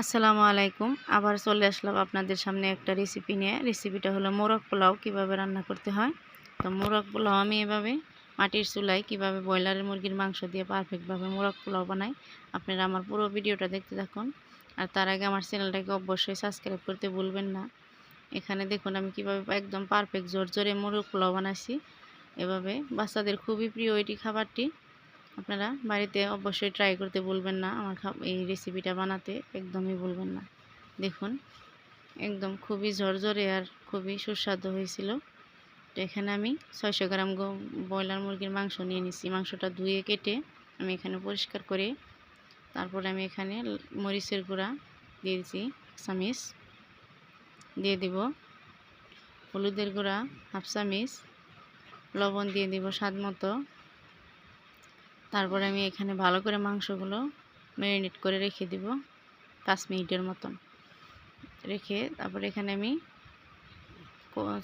আসসালামু আলাইকুম। আবার চলে আসলাম আপনাদের সামনে একটা রেসিপি নিয়ে। রেসিপিটা হলো মোরগ পোলাও, কীভাবে রান্না করতে হয়। তো মোরগ পোলাও আমি এভাবে মাটির চুলায় কীভাবে ব্রয়লারের মুরগির মাংস দিয়ে পারফেক্টভাবে মোরগ পোলাও বানাই। আপনারা আমার পুরো ভিডিওটা দেখতে থাকুন। আর তার আগে আমার চ্যানেলটাকে অবশ্যই সাবস্ক্রাইব করতে ভুলবেন না। এখানে দেখুন, আমি কীভাবে একদম পারফেক্ট জোর জোরে মোরগ পোলাও বানাইছি। এভাবে বাচ্চাদের খুবই প্রিয় এটি খাবারটি। আপনারা বাড়িতে অবশ্যই ট্রাই করতে ভুলবেন না, আমার এই রেসিপিটা বানাতে একদমই ভুলবেন না। দেখুন, একদম খুবই ঝরঝরে আর খুবই সুস্বাদু হয়েছিল। তো এখানে আমি ছয়শো গ্রাম ব্রয়লার মুরগির মাংস নিয়ে নিছি। মাংসটা ধুয়ে কেটে আমি এখানে পরিষ্কার করে তারপরে আমি এখানে মরিচের গুঁড়া দিয়ে দিচ্ছি চামিচ দিয়ে দিব, হলুদের গুঁড়া, হাফ চামিচ, লবণ দিয়ে দিব স্বাদ মতো। তারপরে আমি এখানে ভালো করে মাংসগুলো ম্যারিনেট করে রেখে দিব, পাঁচ মিনিটের মতন। রেখে তারপরে এখানে আমি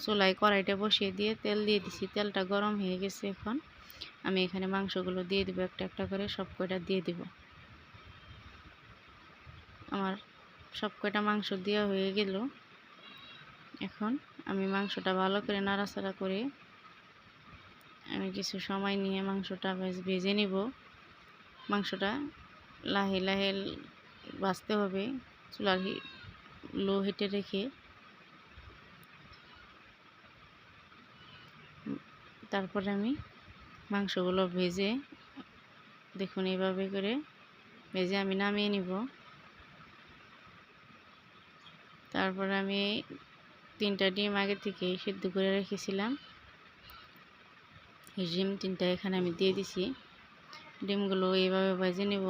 চুলায় কড়াইটা বসিয়ে দিয়ে তেল দিয়ে দিছি। তেলটা গরম হয়ে গেছে এখন। আমি এখানে মাংসগুলো দিয়ে দিব, একটা একটা করে সব কয়টা দিয়ে দিব। আমার সব কয়টা মাংস দেওয়া হয়ে গেল। এখন আমি মাংসটা ভালো করে নাড়াচাড়া করে আমি কিছু সময় নিয়ে মাংসটা বেশ ভেজে নিব। মাংসটা লাহে লাহে বাঁচতে হবে, চুলার লো হিটে রেখে। তারপরে আমি মাংসগুলো ভেজে, দেখুন এইভাবে করে ভেজে আমি নামিয়ে নিব। তারপরে আমি তিনটা ডিম আগে থেকে সিদ্ধ করে রেখেছিলাম। ডিম তিনটা এখানে আমি দিয়ে দিছি। ডিমগুলো এইভাবে ভেজে নেব।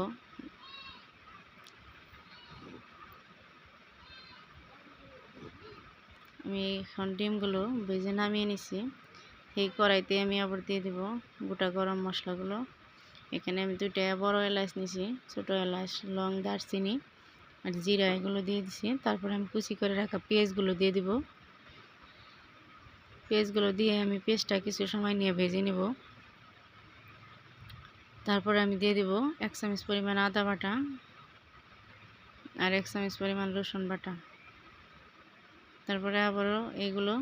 আমি এখন ডিমগুলো ভেজে নামিয়ে নিছি। সেই কড়াইতে আমি আবার দিয়ে দিব গোটা গরম মশলাগুলো। এখানে আমি দুইটা বড় এলাচ নিছি, ছোটো এলাচ, লং দারচিনি আর জিরা এগুলো দিয়ে দিছি। তারপরে আমি কুচি করে রাখা পেঁয়াজগুলো দিয়ে দিব। পেঁয়াজগুলো দিয়ে আমি পেঁয়াজটা কিছু সময় নিয়ে ভেজে নেব। তারপরে আমি দিয়ে দিব এক চামচ পরিমাণ আদা বাটা আর এক চামচ পরিমাণ রসুন বাটা। তারপরে আবারও এইগুলো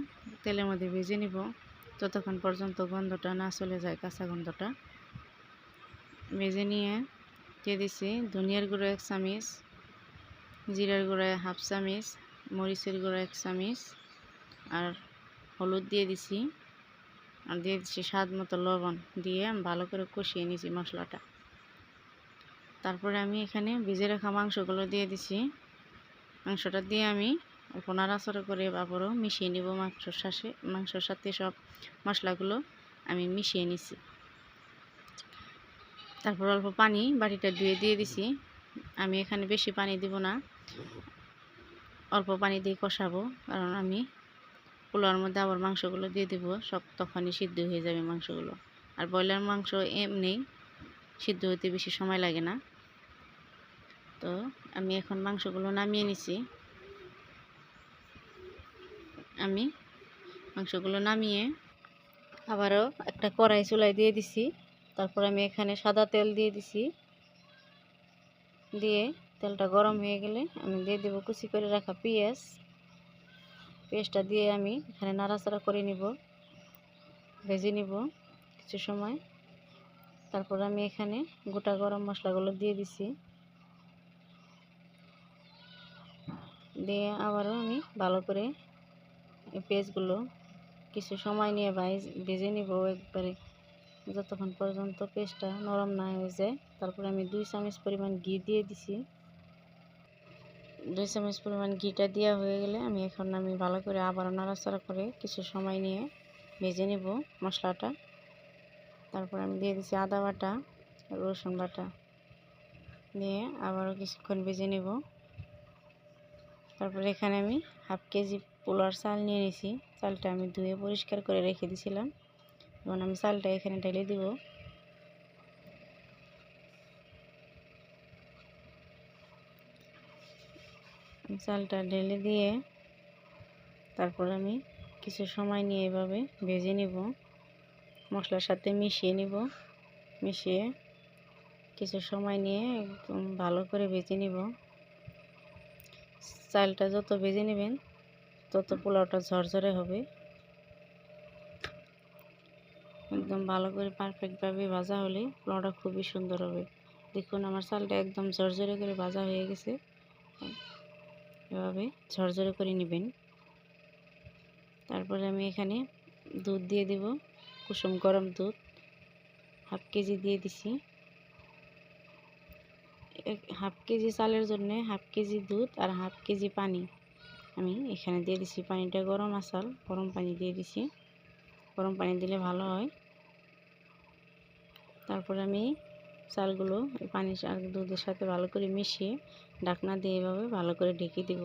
তেলের মধ্যে ভেজে নিব। ততক্ষণ পর্যন্ত গন্ধটা না চলে যায়, কাঁচা গন্ধটা। ভেজে নিয়ে দিয়ে দিছি ধনিয়ার গুঁড়ো এক চামিচ, জিরার গুঁড়ো হাফ চামিচ, মরিচের গুঁড়ো এক চামিচ আর হলুদ দিয়ে দিছি। আর দিয়ে দিচ্ছি স্বাদ মতো লবণ দিয়ে আমি ভালো করে কষিয়ে নিয়েছি মশলাটা। তারপরে আমি এখানে ভিজে রাখা মাংসগুলো দিয়ে দিছি। মাংসটা দিয়ে আমি অল্প নাড়াচড়া করে আবারও মিশিয়ে নিব মাংসর সাথে মাংসর সাথে সব মশলাগুলো আমি মিশিয়ে নিছি। তারপর অল্প পানি বাটিটা ধুয়ে দিয়ে দিছি। আমি এখানে বেশি পানি দিব না। অল্প পানি দিয়ে কষাবো, কারণ আমি পোলাওয়ার মধ্যে আবার মাংসগুলো দিয়ে দিব, সব তখনই সিদ্ধ হয়ে যাবে মাংসগুলো। আর ব্রয়লার মাংস এমনি সিদ্ধ হতে বেশি সময় লাগে না। তো আমি এখন মাংসগুলো নামিয়ে নিছি। আমি মাংসগুলো নামিয়ে আবারও একটা কড়াই চুলাই দিয়ে দিছি। তারপর আমি এখানে সাদা তেল দিয়ে দিছি। দিয়ে তেলটা গরম হয়ে গেলে আমি দিয়ে দেবো কুচি করে রাখা পেঁয়াজ। পেস্টটা দিয়ে আমি এখানে নাড়াচাড়া করে নিব, ভেজে নিব কিছু সময়। তারপর আমি এখানে গোটা গরম মশলাগুলো দিয়ে দিছি। দিয়ে আবারও আমি ভালো করে পেঁয়াজগুলো কিছু সময় নিয়ে ভেজে নিব একবারে। যতক্ষণ পর্যন্ত পেস্টটা নরম না হয়ে যায়, তারপরে আমি দুই চামচ পরিমাণ ঘি দিয়ে দিছি। দুই চামচ পরিমাণ ঘিটা দেওয়া হয়ে গেলে আমি এখন আমি ভালো করে আবার নাড়াচাড়া করে কিছু সময় নিয়ে ভেজে নেব মশলাটা। তারপর আমি দিয়ে দিচ্ছি আদা বাটা, রসুন বাটা। দিয়ে আবারও কিছুক্ষণ ভেজে নেব। তারপর এখানে আমি হাফ কেজি পোলার চাল নিয়ে নিয়েছি চালটা আমি ধুয়ে পরিষ্কার করে রেখে দিয়েছিলাম এবং আমি চালটা এখানে ঢেলে দিব। চালটা ঢেলে দিয়ে তারপর আমি কিছু সময় নিয়ে এভাবে ভেজে নিব। মশলার সাথে মিশিয়ে নিব। মিশিয়ে কিছু সময় নিয়ে একদম ভালো করে ভেজে নিব। চালটা যত ভেজে নেবেন, তত পোলাওটা ঝরঝরে হবে। একদম ভালো করে পারফেক্টভাবে ভাজা হলে পোলাওটা খুবই সুন্দর হবে। দেখুন আমার চালটা একদম ঝরঝরে করে ভাজা হয়ে গেছে। এভাবে ঝরঝরে করে নেবেন। তারপরে আমি এখানে দুধ দিয়ে দেব, কুসুম গরম দুধ। হাফ কেজি দিয়ে দিছি। হাফ কেজি চালের জন্য হাফ কেজি দুধ আর হাফ কেজি পানি। আমি এখানে দিয়ে দিছি পানিটা গরম আসাল গরম পানি দিয়ে দিছি। গরম পানি দিলে ভালো হয়। তারপর আমি চালগুলো পানি আর দুধের সাথে ভালো করে মিশিয়ে ঢাকনা দিয়ে এভাবে ভালো করে ঢেকে দিব।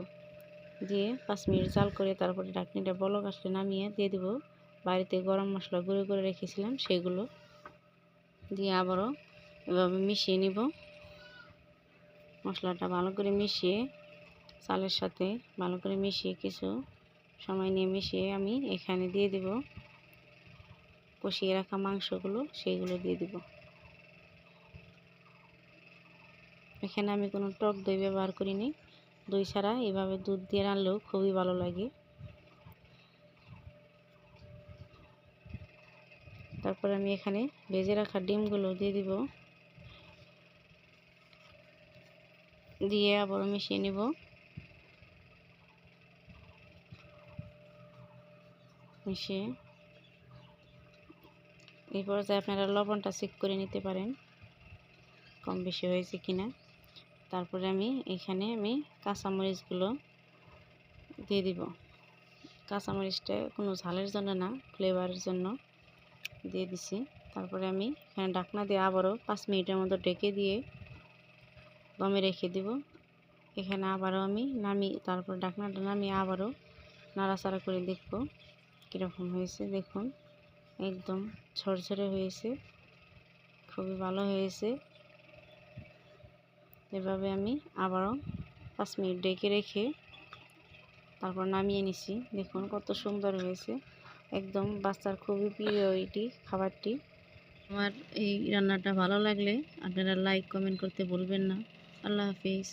দিয়ে পাঁচ মিনিট চাল করে তারপরে ঢাকনিটা বলক আসলে নামিয়ে দিয়ে দিব। বাড়িতে গরম মশলা গুঁড়ো করে রেখেছিলাম সেগুলো দিয়ে আবারও এভাবে মিশিয়ে নিব। মশলাটা ভালো করে মিশিয়ে চালের সাথে ভালো করে মিশিয়ে কিছু সময় নিয়ে মিশিয়ে আমি এখানে দিয়ে দিব। কষিয়ে রাখা মাংসগুলো সেইগুলো দিয়ে দিব। এখানে আমি কোনো টক দই ব্যবহার করিনি। দই ছাড়া এভাবে দুধ দিয়ে রানলেও খুবই ভালো লাগে। তারপর আমি এখানে ভেজে রাখা ডিমগুলো দিয়ে দিব। দিয়ে আবার মিশিয়ে নিব। মিশিয়ে এই পর্যায়ে আপনারা লবণটা চেক করে নিতে পারেন। কম বেশি হয়েছে কিনা। তারপরে আমি এখানে আমি কাঁচামরিচগুলো দিয়ে দিব। কাঁচামরিচটা কোনো ঝালের জন্য না ফ্লেভারের জন্য দিয়ে দিছি। তারপরে আমি এখানে ডাকনা দিয়ে আবারও পাঁচ মিনিটের মতো ডেকে দিয়ে দমে রেখে দিব। এখানে আবারও আমি নামি, তারপর ডাকনাটা নামিয়ে আবারও নাড়াচাড়া করে দেখব কীরকম হয়েছে। দেখুন, একদম ঝরঝরে হয়েছে, খুবই ভালো হয়েছে। এভাবে আমি আবারও পাঁচ মিনিট ডেকে রেখে তারপর নামিয়ে নিছি। দেখুন কত সুন্দর হয়েছে। একদম বাচ্চার খুবই প্রিয় এটি খাবারটি। আমার এই রান্নাটা ভালো লাগলে আপনারা লাইক কমেন্ট করতে বলবেন না। আল্লাহ হাফিজ।